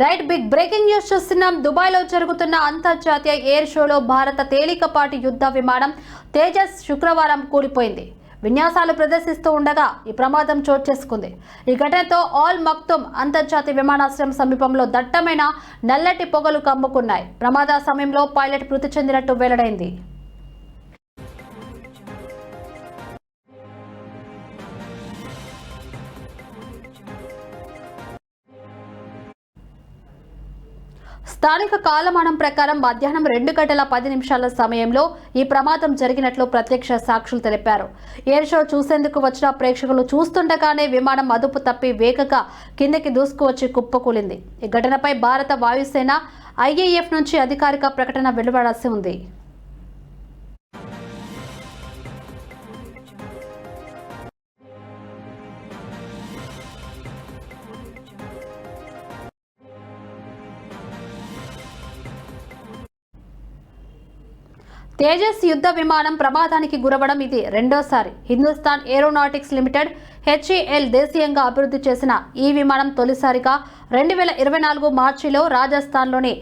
Right big breaking news చూస్తున్నాం. దుబాయ్లో జరుగుతున్న అంతర్జాతీయ ఎయిర్ షోలో భారత తేలికపాటి యుద్ధ విమానం తేజస్ శుక్రవారం కూలిపోయింది. విన్యాసాలు ప్రదర్శిస్తూ ఉండగా ఈ ప్రమాదం చోటు చేసుకుంది. ఈ ఘటనతో ఆల్ మక్తుమ్ అంతర్జాతీయ విమానాశ్రయం సమీపంలో దట్టమైన నల్లటి పొగలు కమ్ముకున్నాయి. ప్రమాద సమయంలో పైలట్ మృతి చెందినట్టు వెల్లడైంది. స్థానిక కాలమానం ప్రకారం మధ్యాహ్నం రెండు గంటల పది నిమిషాల సమయంలో ఈ ప్రమాదం జరిగినట్లు ప్రత్యక్ష సాక్షులు తెలిపారు. ఎయిర్ షో చూసేందుకు వచ్చిన ప్రేక్షకులు చూస్తుండగానే విమానం అదుపు తప్పి వేగంగా కిందకి దూసుకువచ్చి కుప్పకూలింది. ఈ ఘటనపై భారత వాయుసేన ఐఏఎఫ్ నుంచి అధికారిక ప్రకటన వెలువడాల్సి ఉంది. తేజస్ యుద్ధ విమానం ప్రమాదానికి గురవడం ఇది రెండోసారి. హిందుస్థాన్ ఏరోనాటిక్స్ లిమిటెడ్ హెచ్ఈఎల్ దేశీయంగా అభివృద్ధి చేసిన ఈ విమానం తొలిసారిగా రెండు వేల ఇరవై నాలుగు మార్చిలో రాజస్థాన్లోని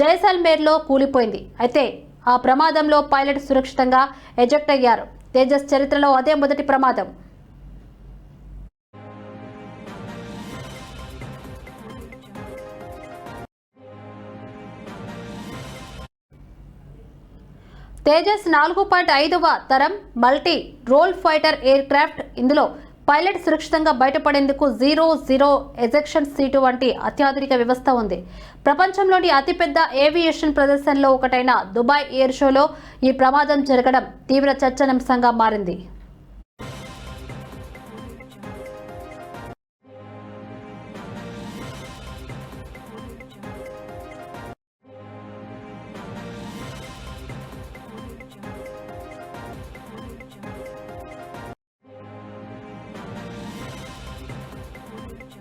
జైసల్మేర్లో కూలిపోయింది. అయితే ఆ ప్రమాదంలో పైలట్ సురక్షితంగా ఎజెక్ట్ అయ్యారు. తేజస్ చరిత్రలో అదే మొదటి ప్రమాదం. తేజస్ నాలుగు పాయింట్ ఐదవ తరం multi role fighter aircraft ఇందులో పైలట్ సురక్షితంగా బయటపడేందుకు జీరో జీరో ఎజెక్షన్ సీటు వంటి అత్యాధునిక వ్యవస్థ ఉంది. ప్రపంచంలోని అతిపెద్ద ఏవియేషన్ ప్రదర్శనలో ఒకటైన దుబాయ్ ఎయిర్ షోలో ఈ ప్రమాదం జరగడం తీవ్ర చర్చనీయాంశంగా మారింది.